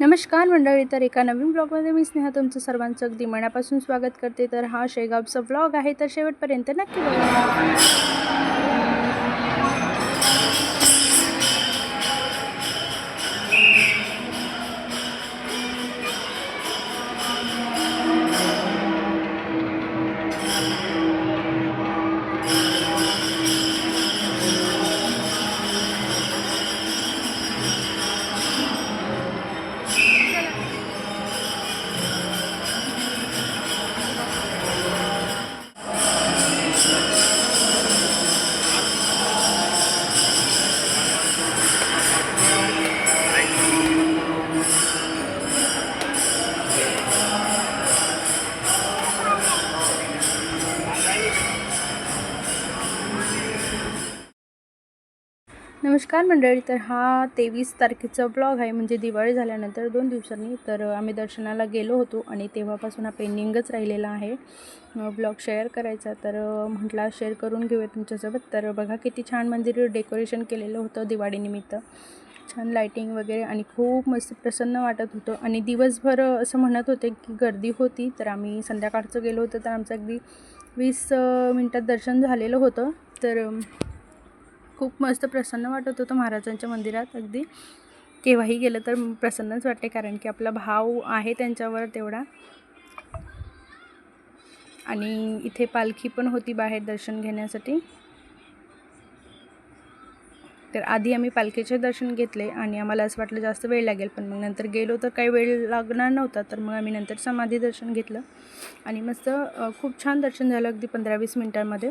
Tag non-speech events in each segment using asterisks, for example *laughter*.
नमस्कार मंडळी तर एका नवीन ब्लॉगमध्ये मी स्नेहा तुमचं सर्वांचं अगदी मनापासून स्वागत करते. तर हा शेगावचा ब्लॉग आहे तर शेवटपर्यंत नक्की बघा. नमस्कार मंडळी तर हा तेवीस तारखेचा ब्लॉग आहे. म्हणजे दिवाळी झाल्यानंतर दोन दिवसांनी तर आम्ही दर्शनाला गेलो होतो आणि तेव्हापासून हा पेंडिंगच राहिलेला आहे. ब्लॉग शेअर करायचा तर म्हटला शेअर करून घेऊया तुमच्यासोबत. तर बघा किती छान मंदिर डेकोरेशन केलेलं होतं दिवाळीनिमित्त. छान लाईटिंग वगैरे आणि खूप मस्त प्रसन्न वाटत होतं. आणि दिवसभर असं म्हणत होते की गर्दी होती तर आम्ही संध्याकाळचं गेलो होतो. तर आमचं अगदी वीस मिनटात दर्शन झालेलं होतं. तर खूप मस्त प्रसन्न वाटत होतं महाराजांच्या मंदिरात अगदी. केव्हाही गेलं तर प्रसन्नच वाटते कारण की आपला भाव आहे त्यांच्यावर तेवढा. आणि इथे पालखी पण होती बाहेर दर्शन घेण्यासाठी. तर आधी आम्ही पालखीचे दर्शन घेतले आणि आम्हाला असं वाटलं जास्त वेळ लागेल पण मग नंतर गेलो तर काही वेळ लागणार नव्हता तर मग आम्ही नंतर समाधी दर्शन घेतलं. आणि मस्त खूप छान दर्शन झालं अगदी पंधरा वीस मिनटांमध्ये.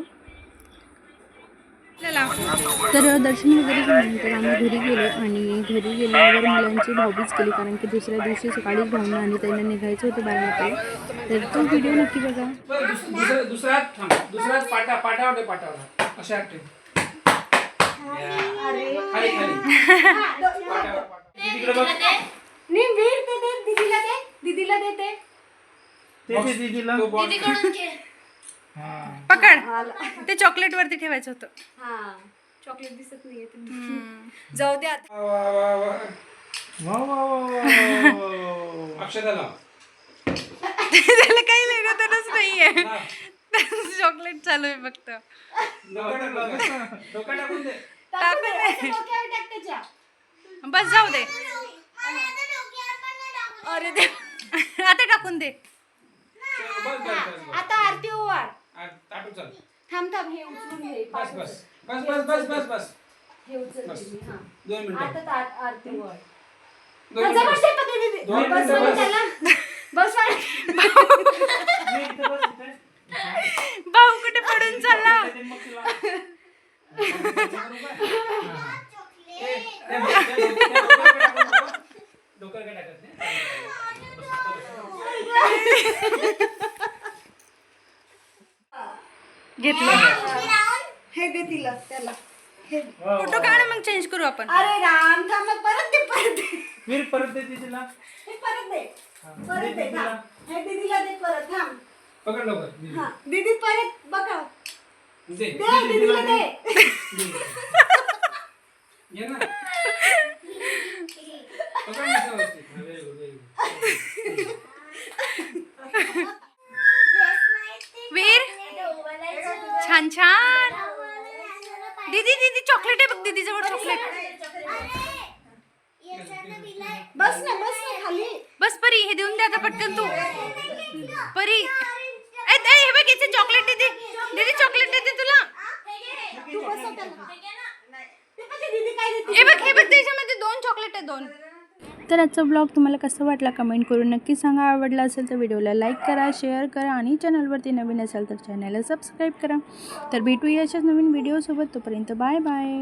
तर दर्शन वगैरे झाल्यानंतर आम्ही घरी गेलो आणि घरी गेल्यावर मुलांची भाऊबीज केली. कारण की दुसऱ्या दिवशी सकाळीच भाऊंना आणि त्यांना निघायचं होतं बारामतीला तर तो व्हिडिओ नक्की बघा. बरं, दुस- दुसरा दुसरा थांब. दुसरा पाटा पाटावर दे पाटावर. अशा ठेव खाली खाली. पाटावर पाटावर. तिकडे बघ. नाही वीर ते दे. दीदीला दे. दीदीला देते. तो बॉल पकड. ते चॉकलेट वरती ठेवायचं होतं. हा चॉकलेट दिसत नाहीये जाऊ दे आता. वा, वा, वा. अक्षता लाव त्याला काही तरच नाहीये. चॉकलेट चालू आहे फक्त. टाकून बस जाऊ दे. अरे दे आता टाकून दे. आता आरती ओवाळ. आ, ताटू चाल. थांब थांब हे उचलून घे. बस बस बस बस बस बस बस. हे उचलते मी हा. दोन मिनिटं. आता आरती ओवाळ दोन हा, मिनिटं. जबरदस्त आहे पकडे दीदी. दोन बस मिनिटं वाला बस. त्याला. बस वाला. भाऊ कुठे पडून चालला? डोक्यावर घेतलं. हे दे तिला त्याला. हे. फोटो काढ मग चेंज करू आपण. अरे राम थांब ना, परत दे परत दे. वीर परत दे तिला. हे परत दे. परत दे हे दीदीला दे परत थांब. पकड लवकर हा दीदी परत बघा. दे. दे दीदीला दे. *laughs* दीदी दीदी चॉकलेट है बघ दीदी जवळ चॉकलेट बस ना बस ना खाली। बस परी हे देऊन दे आता पटकन तू। परी। ए, ए, हे बघ इथे चॉकलेट दीदी दीदी चॉकलेट दे तुला। तू बस त्याला ते बघ, ते दीदी काय देते. हे बघ हे बघ त्याच्यामध्ये दोन चॉकलेट आहे दोन. तर आजचा ब्लॉग तुम्हाला कसा वाटला कमेंट करून नक्की सांगा. आवडला असेल तर व्हिडिओला लाईक करा शेअर करा आणि चॅनलवरती नवीन असाल तर चॅनलला सबस्क्राईब करा. तर भेटूया अशाच नवीन व्हिडिओसोबत. तोपर्यंत बाय बाय.